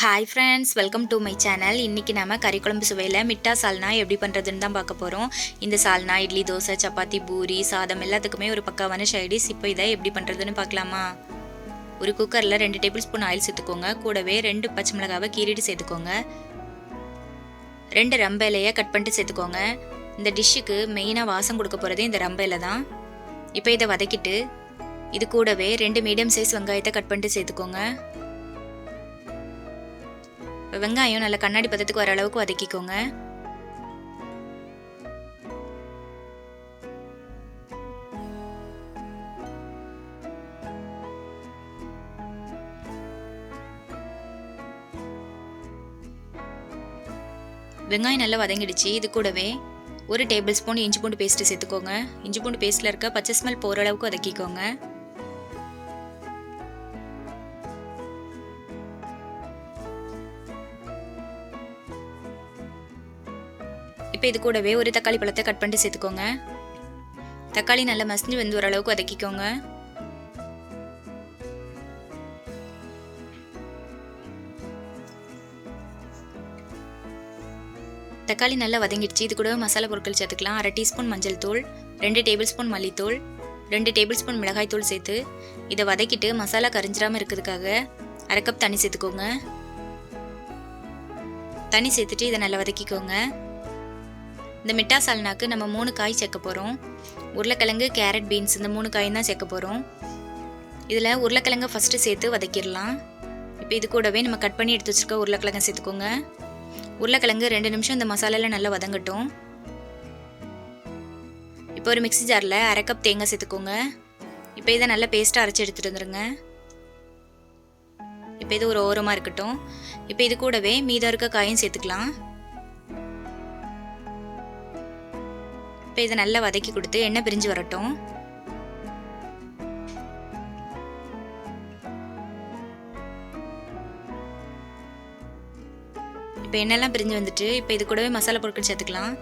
Hi friends welcome to my channel இன்றைக்கி நம்ம கறி குழம்பு சுவையில் மிட்டா சால்னா எப்படி பண்ணுறதுன்னு தான் பார்க்க போகிறோம் இந்த சால்னா இட்லி தோசை சப்பாத்தி பூரி சாதம் எல்லாத்துக்குமே ஒரு பக்காவான ஷைடிஸ் இப்போ இதை எப்படி பண்ணுறதுன்னு பார்க்கலாமா? ஒரு குக்கரில் ரெண்டு டேபிள் ஸ்பூன் ஆயில் சேர்த்துக்கோங்க. கூடவே ரெண்டு பச்சை மிளகாவை கீரிட்டு சேர்த்துக்கோங்க. ரெண்டு ரம்ப இலையை கட் பண்ணிட்டு சேர்த்துக்கோங்க. இந்த டிஷ்ஷுக்கு மெயினாக வாசம் கொடுக்க போகிறது இந்த ரம்ப இலை தான். இப்போ இதை வதக்கிட்டு இது கூடவே ரெண்டு மீடியம் சைஸ் வெங்காயத்தை கட் பண்ணிட்டு சேர்த்துக்கோங்க. வெங்காயம் நல்ல கண்ணாடி பதத்துக்கு வர அளவுக்கு வதக்கிக்கோங்க. வெங்காயம் நல்லா வதங்கிடுச்சு. இது கூடவே ஒரு டேபிள் ஸ்பூன் இஞ்சி பூண்டு பேஸ்ட்டு சேர்த்துக்கோங்க. இஞ்சி பூண்டு பேஸ்ட்டில் இருக்க பச்சை ஸ்மெல் போகிற அளவுக்கு வதக்கிக்கோங்க. இப்போ இது கூடவே ஒரு தக்காளி பழத்தை கட் பண்ணிட்டு சேர்த்துக்கோங்க. தக்காளி நல்லா மசிஞ்சு வந்து ஓரளவுக்கு வதக்கிக்கோங்க. தக்காளி நல்லா வதங்கிடுச்சு. இது கூட மசாலா பொருட்கள் சேர்த்துக்கலாம். அரை டீஸ்பூன் மஞ்சள் தூள் ரெண்டு டேபிள் ஸ்பூன் மல்லித்தூள் ரெண்டு டேபிள் ஸ்பூன் மிளகாய் தூள் சேர்த்து இதை வதக்கிட்டு மசாலா கரிஞ்சிடாமல் இருக்கிறதுக்காக அரை கப் தண்ணி சேர்த்துக்கோங்க. தண்ணி சேர்த்துட்டு இதை நல்லா வதக்கிக்கோங்க. இந்த மிட்டா சால்னாக்கு நம்ம மூணு காய் சேர்க்க போகிறோம் உருளைக்கிழங்கு கேரட் பீன்ஸ் இந்த மூணு காயும் தான் சேர்க்க போகிறோம் இதில் உருளைக்கிழங்கை ஃபஸ்ட்டு சேர்த்து வதக்கிடலாம். இப்போ இது கூடவே நம்ம கட் பண்ணி எடுத்து வச்சுருக்க உருளைக்கிழங்கை சேர்த்துக்கோங்க. உருளைக்கிழங்கு ரெண்டு நிமிஷம் இந்த மசாலாவில் நல்லா வதங்கட்டும். இப்போ ஒரு மிக்ஸி ஜாரில் அரை கப் தேங்காய் சேர்த்துக்கோங்க. இப்போ இதை நல்லா பேஸ்ட்டாக அரைச்சி எடுத்துகிட்டு வந்துடுங்க இப்போ இது ஒரு ஓரமாக இருக்கட்டும். இப்போ இது கூடவே மீதம் இருக்க காயும் சேர்த்துக்கலாம். இப்போ இதை நல்லா வதக்கி கொடுத்து எண்ணெய் பிரிஞ்சு வரட்டும். இப்போ எண்ணெய்லாம் பிரிஞ்சு வந்துட்டு இப்போ இது கூடவே மசாலா பொருட்கள் சேர்த்துக்கலாம்.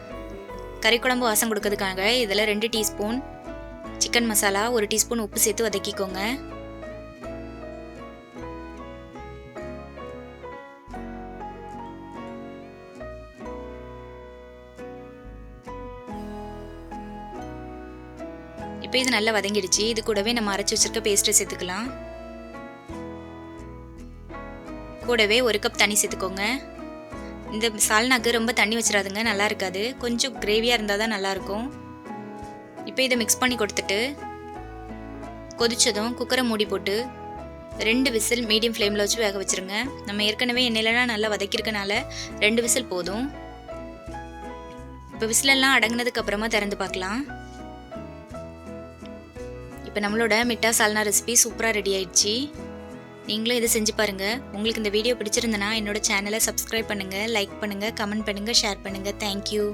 கறி குழம்பு வாசம் கொடுக்கறதுக்காக இதில் ரெண்டு டீஸ்பூன் சிக்கன் மசாலா ஒரு டீஸ்பூன் உப்பு சேர்த்து வதக்கிக்கோங்க. இப்போ இது நல்லா வதங்கிடுச்சு. இது கூடவே நம்ம அரைச்சி வச்சிருக்க பேஸ்ட்டை சேர்த்துக்கலாம். கூடவே ஒரு கப் தண்ணி சேர்த்துக்கோங்க. இந்த சால்னாக்கு ரொம்ப தண்ணி வச்சிடாதுங்க நல்லா இருக்காது. கொஞ்சம் கிரேவியாக இருந்தால் தான் நல்லாயிருக்கும் இப்போ இதை மிக்ஸ் பண்ணி கொடுத்துட்டு கொதிச்சதும் குக்கரை மூடி போட்டு ரெண்டு விசில் மீடியம் ஃப்ளேமில் வச்சு வேக வச்சுருங்க. நம்ம ஏற்கனவே எண்ணெயிலலாம் நல்லா வதக்கியிருக்கனால ரெண்டு விசில் போதும். இப்போ விசிலெல்லாம் அடங்கினதுக்கு அப்புறமா திறந்து பார்க்கலாம். இப்போ நம்மளோட மிட்டா சால்னா ரெசிபி சூப்பராக ரெடி ஆயிடுச்சு. நீங்களும் இதை செஞ்சு பாருங்கள் உங்களுக்கு இந்த வீடியோ பிடிச்சிருந்தனா என்னோட சேனலை சப்ஸ்கிரைப் பண்ணுங்கள் லைக் பண்ணுங்கள் கமெண்ட் பண்ணுங்கள் ஷேர் பண்ணுங்கள் தேங்க்யூ